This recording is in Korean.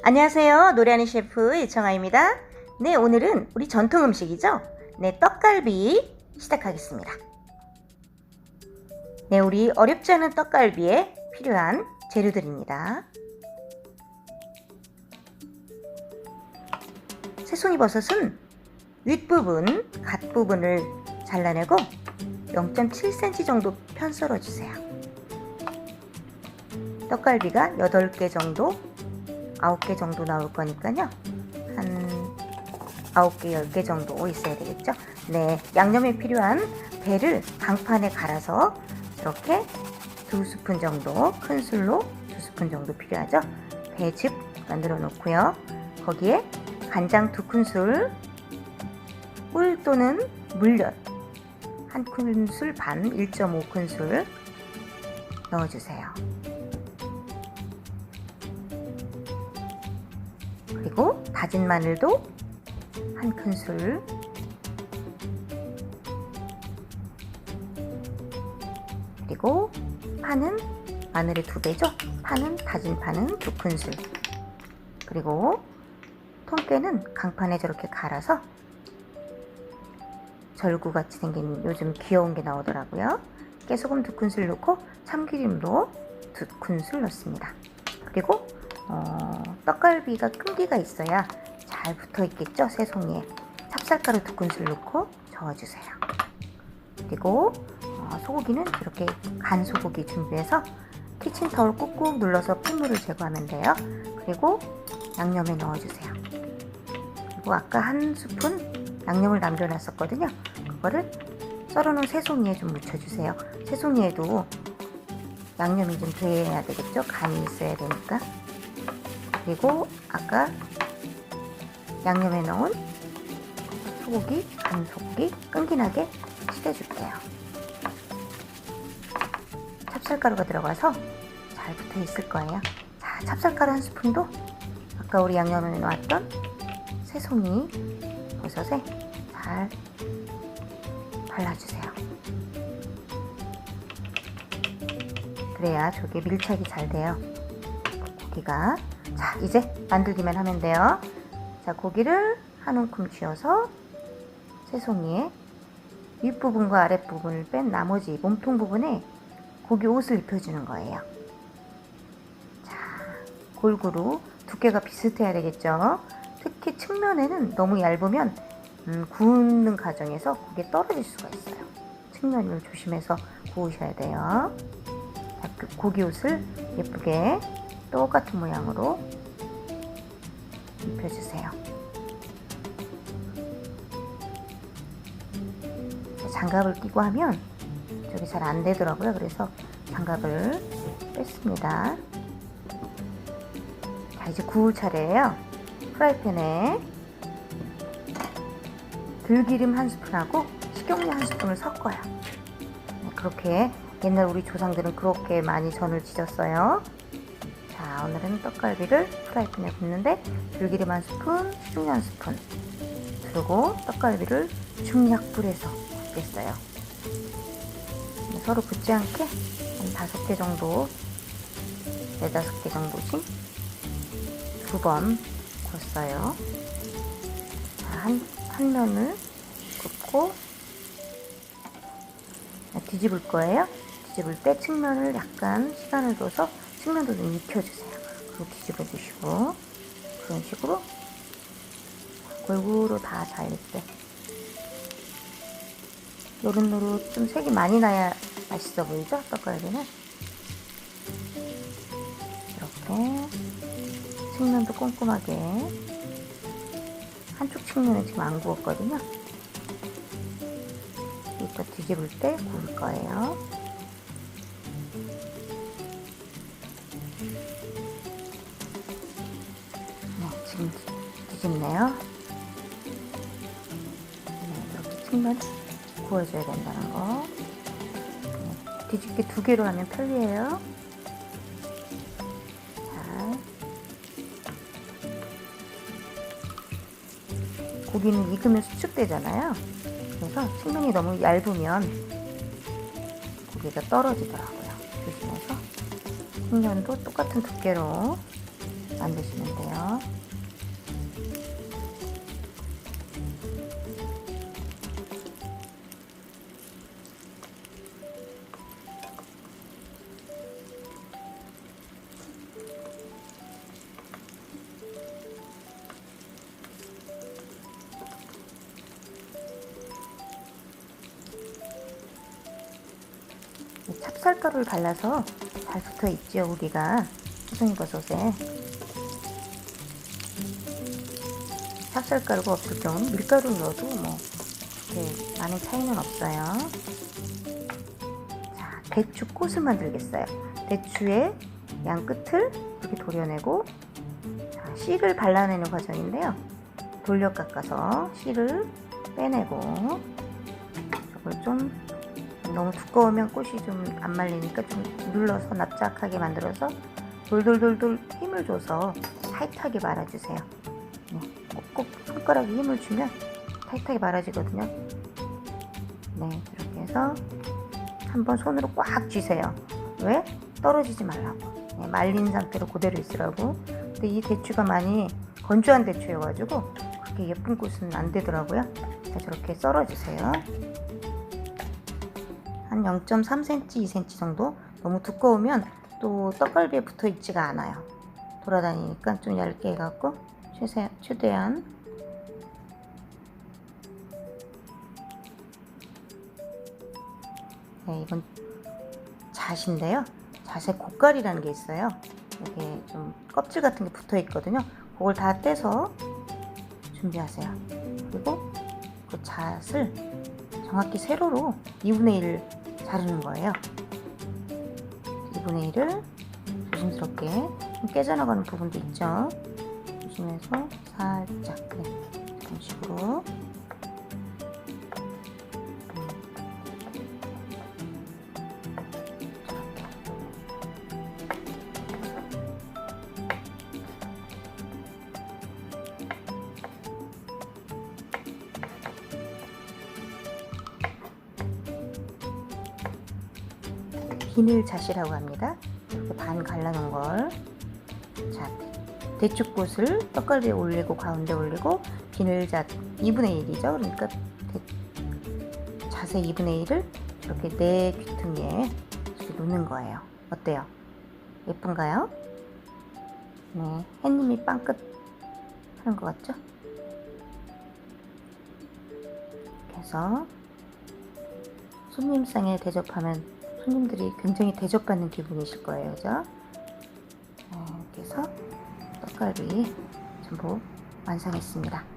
안녕하세요. 노래하는 셰프 이청아입니다. 네, 오늘은 우리 전통 음식이죠? 네, 떡갈비 시작하겠습니다. 네, 우리 어렵지 않은 떡갈비에 필요한 재료들입니다. 새송이 버섯은 윗부분, 갓부분을 잘라내고 0.7cm 정도 편 썰어 주세요. 떡갈비가 8개 정도 9개 정도 나올 거니까요. 한 9개, 10개 정도 있어야 되겠죠. 네, 양념에 필요한 배를 강판에 갈아서 이렇게 두 스푼 정도, 큰 술로 두 스푼 정도 필요하죠. 배즙 만들어 놓고요. 거기에 간장 두 큰술, 꿀 또는 물엿 한 큰술 반, 1.5큰술 넣어주세요. 그리고 다진 마늘도 한 큰술. 그리고 파는 마늘의 두 배죠? 파는 다진 파는 두 큰술. 그리고 통깨는 강판에 저렇게 갈아서 절구같이 생긴 요즘 귀여운 게 나오더라고요. 깨소금 두 큰술 넣고 참기름도 두 큰술 넣습니다. 그리고 어, 떡갈비가 끈기가 있어야 잘 붙어 있겠죠 새송이에? 찹쌀가루 두 큰술 넣고 저어주세요. 그리고 어, 소고기는 이렇게 간 소고기 준비해서 키친타올 꾹꾹 눌러서 핏물을 제거하면 돼요. 그리고 양념에 넣어주세요. 그리고 아까 한 스푼 양념을 남겨놨었거든요. 그거를 썰어놓은 새송이에 좀 묻혀주세요. 새송이에도 양념이 좀 돼야 되겠죠? 간이 있어야 되니까 그리고 아까 양념에 넣은 소고기, 간 소고기 끈기나게 튀겨줄게요. 찹쌀가루가 들어가서 잘 붙어 있을 거예요. 자, 찹쌀가루 한 스푼도 아까 우리 양념에 넣었던 새송이 버섯에 잘 발라주세요. 그래야 저게 밀착이 잘 돼요. 고기가 자, 이제 만들기만 하면 돼요. 자, 고기를 한 움큼 쥐어서 새송이에 윗부분과 아랫부분을 뺀 나머지 몸통 부분에 고기 옷을 입혀주는 거예요. 자, 골고루 두께가 비슷해야 되겠죠. 특히 측면에는 너무 얇으면 음, 구우는 과정에서 고기 떨어질 수가 있어요. 측면을 조심해서 구우셔야 돼요. 자, 그 고기 옷을 예쁘게 똑같은 모양으로 입혀주세요. 장갑을 끼고 하면 저기 잘안 되더라고요. 그래서 장갑을 뺐습니다. 자, 이제 구울 차례예요. 프라이팬에 들기름 한 스푼하고 식용유 한 스푼을 섞어요. 네, 그렇게 옛날 우리 조상들은 그렇게 많이 전을 지졌어요. 자, 오늘은 떡갈비를 프라이팬에 굽는데 들기름 한 스푼, 식용유 한 스푼 그리고 떡갈비를 중약불에서 굽겠어요. 서로 붙지 않게 한 다섯 개 정도, 네다섯 개 정도씩 두 번 굽어요. 자, 한, 한 면을 굽고 뒤집을 거예요. 뒤집을 때 측면을 약간 시간을 둬서 좀 익혀주세요. 그리고 뒤집어 주시고 그런 식으로 골고루 다잘 익게 노릇노릇 좀 색이 많이 나야 맛있어 보이죠? 떡갈비는 이렇게 측면도 꼼꼼하게 한쪽 측면은 지금 안 구웠거든요. 이따 뒤집을 때 구울 거예요. 뒤집네요. 네, 이렇게 측면 구워줘야 된다는 거. 네, 뒤집기 두 개로 하면 편리해요. 자, 고기는 익으면 수축되잖아요. 그래서 측면이 너무 얇으면 고기가 떨어지더라고요. 조심해서 측면도 똑같은 두께로 만드시면 돼요. 찹쌀가루를 발라서 잘 붙어 있죠 우리가. 수송이버섯에. 찹쌀가루가 없을 경우는 밀가루 넣어도 뭐 그렇게 많은 차이는 없어요. 자 대추 꽃을 만들겠어요. 대추의 양 끝을 이렇게 도려내고 자, 씨를 발라내는 과정인데요. 돌려 깎아서 씨를 빼내고 이걸 좀 너무 두꺼우면 꽃이 좀 안 말리니까 좀 눌러서 납작하게 만들어서 돌돌돌돌 힘을 줘서 타이트하게 말아주세요. 네, 꼭꼭 손가락에 힘을 주면 타이트하게 말아지거든요. 네, 이렇게 해서 한번 손으로 꽉 쥐세요. 왜? 떨어지지 말라고. 네, 말린 상태로 그대로 있으라고. 근데 이 대추가 많이 건조한 대추여가지고 그렇게 예쁜 꽃은 안 되더라고요. 자, 저렇게 썰어주세요. 한 0.3cm, 2cm 정도 너무 두꺼우면 또 떡갈비에 붙어 있지가 않아요. 돌아다니니까 좀 얇게 해갖고 최세, 최대한 네, 이건 잣인데요. 잣에 고깔이라는 게 있어요. 이게 좀 껍질 같은 게 붙어 있거든요. 그걸 다 떼서 준비하세요. 그리고 그 잣을 정확히 세로로 2분의 1 자르는 거예요. 2분의 1을 조심스럽게 좀 깨져나가는 부분도 있죠. 조심해서 살짝 네, 이런 식으로 비늘잣이라고 합니다. 이렇게 반 갈라놓은 걸. 자, 대추꽃을 떡갈비에 올리고 가운데 올리고 비늘잣 2분의 1이죠. 그러니까 대, 잣의 2분의 1을 이렇게 내 귀퉁이에 이렇게 놓는 거예요. 어때요? 예쁜가요? 네, 햇님이 빵끝 하는 것 같죠? 그래서 손님상에 대접하면 손님들이 굉장히 대접받는 기분이실 거예요, 그죠? 어, 이렇게 해서 떡갈비 전부 완성했습니다.